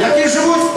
які живуть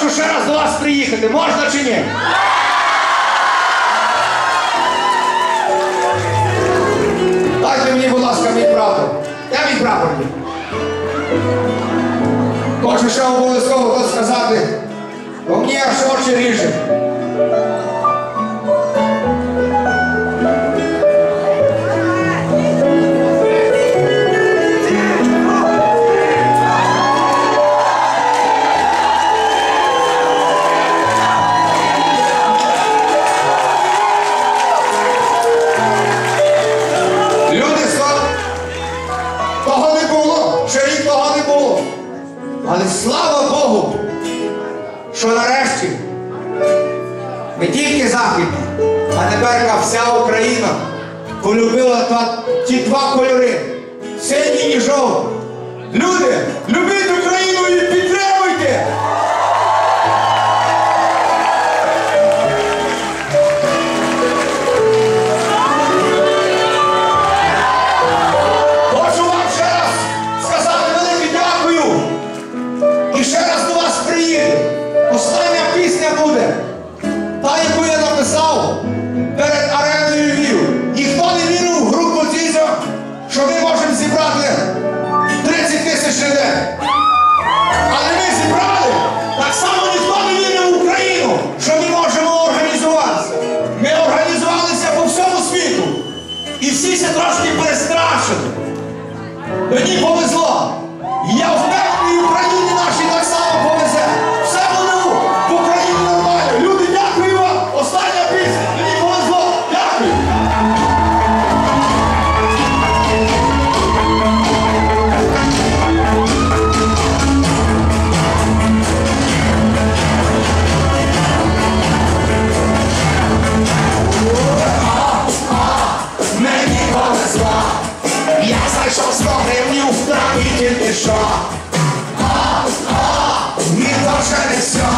хочу ще раз до вас приїхати. Можна чи ні? Дайте мені, будь ласка, мій прапор. Я мій прапорник. Хочу ще обов'язково сказати, бо мене аж очі ріже. тепер вся Україна полюбила та, ті два кольори синій і жовтий. Люди, любіть Україну! mulher Ось вогневню в навіть пішов. Ось, ось, не дуже не все.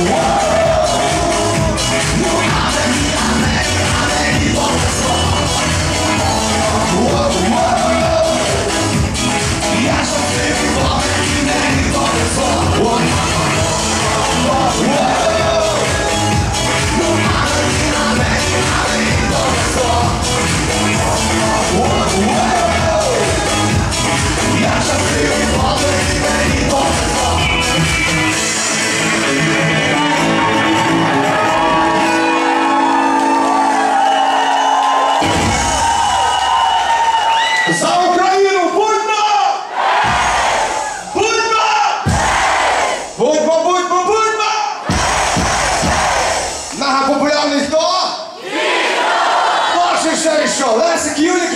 Whoa! Мега популярний хто? Перший ще і що? Лесик Юлік,